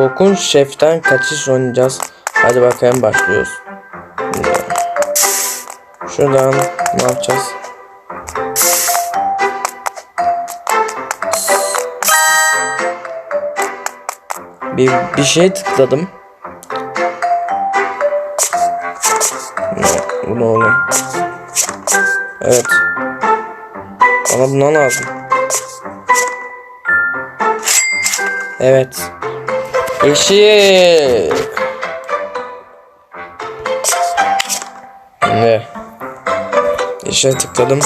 Korkunç şeften kaçış oynayacağız. Hadi bakalım başlıyoruz. Şuradan ne yapacağız? Bir, bir şey tıkladım. Bu ne oğlum? Evet. Bana bundan lazım. Evet. Işık. Ne? İşe tıkladım.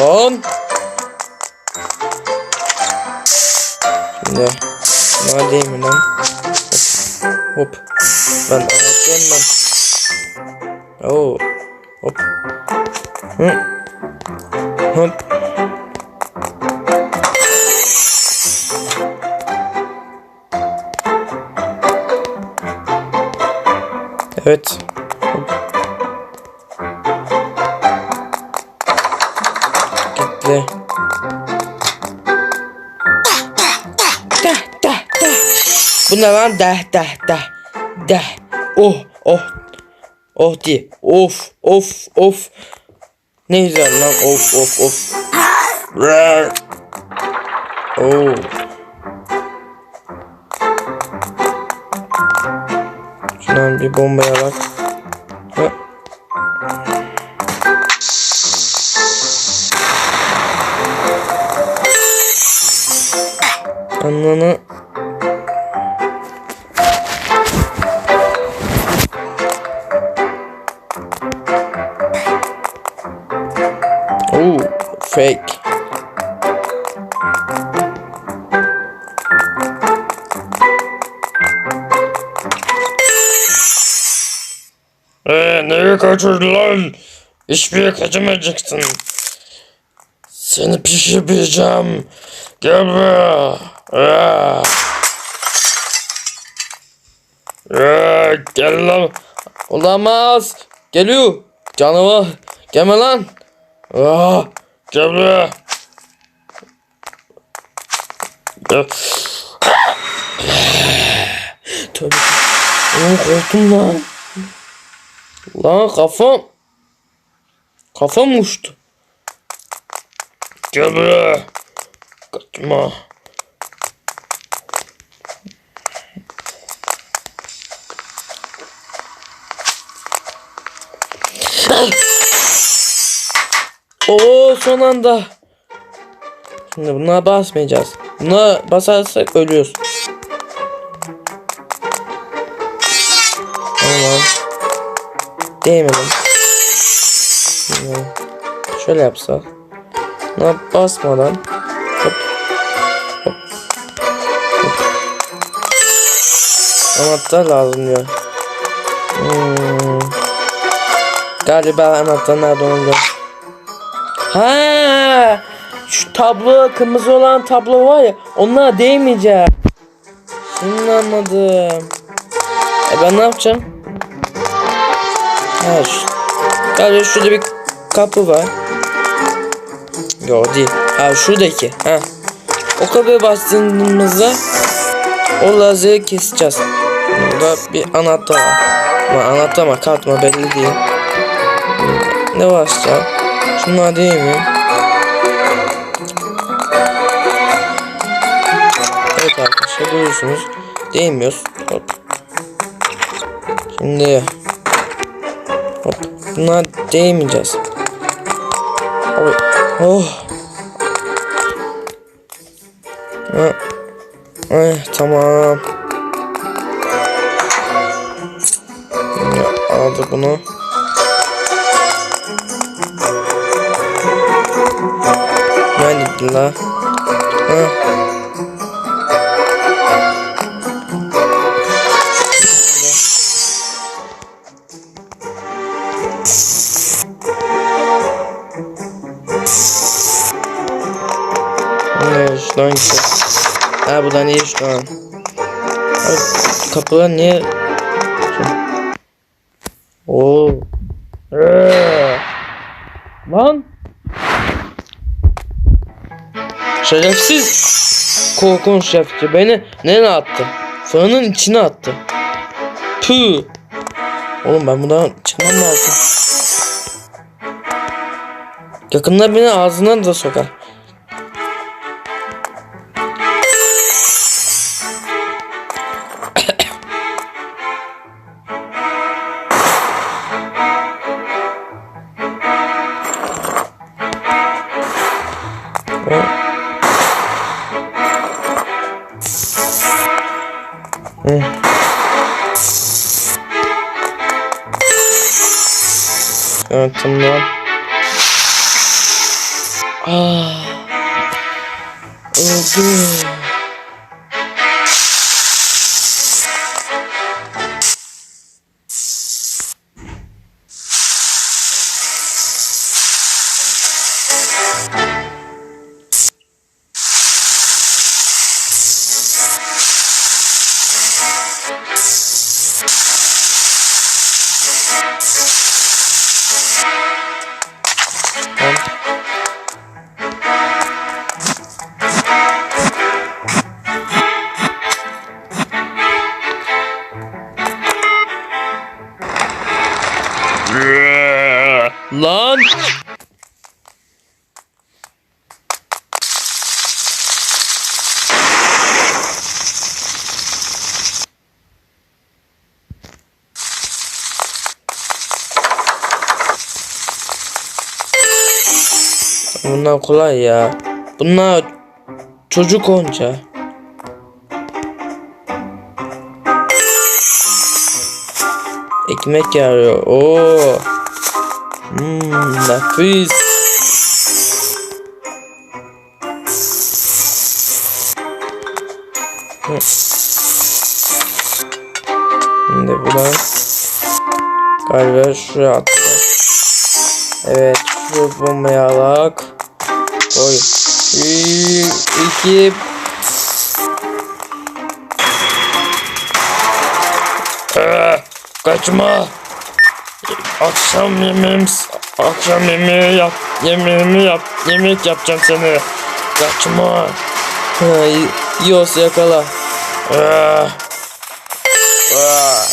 Lan. Şimdi. Ne değil lan? Hop. Hop. Ben anlatıyorum ben. Oo. Hop. Hı. Hop. Evet. Gitti. Dah. Bu ne lan? Dah dah dah. Dah. Oh oh. Oh diye. Of of of. Ne güzel lan. Of of of. Oh. Bir bombaya bak. Ananı Oo, fake. Ee, nereye kaçırdın lan? Hiçbir kaçamayacaksın. Seni pişireceğim. Gel buraya. Aa. Aa, gel lan. Olamaz. Geliyor. Canavar. Gelme lan. Aa, gel buraya. Gel. Tövbe. Oğlum korktum lan. Lan kafam. Kafam uçtu. Gel buraya. Kaçma. Oo son anda. Şimdi buna basmayacağız. Buna basarsak ölüyoruz. Tamam. Değmedim. Şöyle yapsak. Buna basmadan. Hop. Hop. Hop. Anahtar lazım diyor. Hmm. Galiba anahtar nerede onu Ha, şu tablo kırmızı olan tablo var ya onlara değmeyeceğim. Şimdi anladım. E ben ne yapacağım? Şu, galiba şurada bir kapı var. Yok değil. Ha şuradaki. Ha. O kapıya bastığımızda o lazeri keseceğiz. Burada bir anahtar var. Ama anahtar mı kart mı belli değil. Ne basacağım? Şunlar değil mi? Evet arkadaşlar görüyorsunuz. Değmiyoruz. Hop. Şimdi Hop. Bunlar değmeyeceğiz. Oh. Ha. Ay, tamam. Ya, aldı bunu. Nerede la? Ha. Şuradan gidecek. Ha buradan iyi şu an. Abi, kapılar niye? Oo. Ee. Lan. Şerefsiz. Korkunç şefçi beni nereye attı? Fırının içine attı. Püh. Oğlum ben buradan çıkmam lazım. Yakında beni ağzına da sokar. Evet tamam. Ah. Öldü. Tamam. Lan! Bunlar kolay ya. Bunlar çocuk onca. Ekmek yarıyor. Oo. Hmm, nefis. Şimdi buradan galiba şuraya atacağız. Evet şu bombayı alak. Bir, iki. Ee, kaçma. Akşam yemeğim, akşam yemeği yap, yemeğimi yap, yemek yapacağım seni. Kaçma. Yos yakala. Ah. Ah.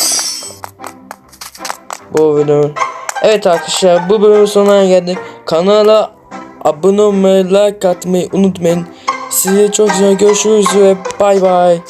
Bu bölüm. Evet arkadaşlar bu bölümün sonuna geldik. Kanala abone olmayı, like atmayı unutmayın. Size çok güzel görüşürüz ve bay bay.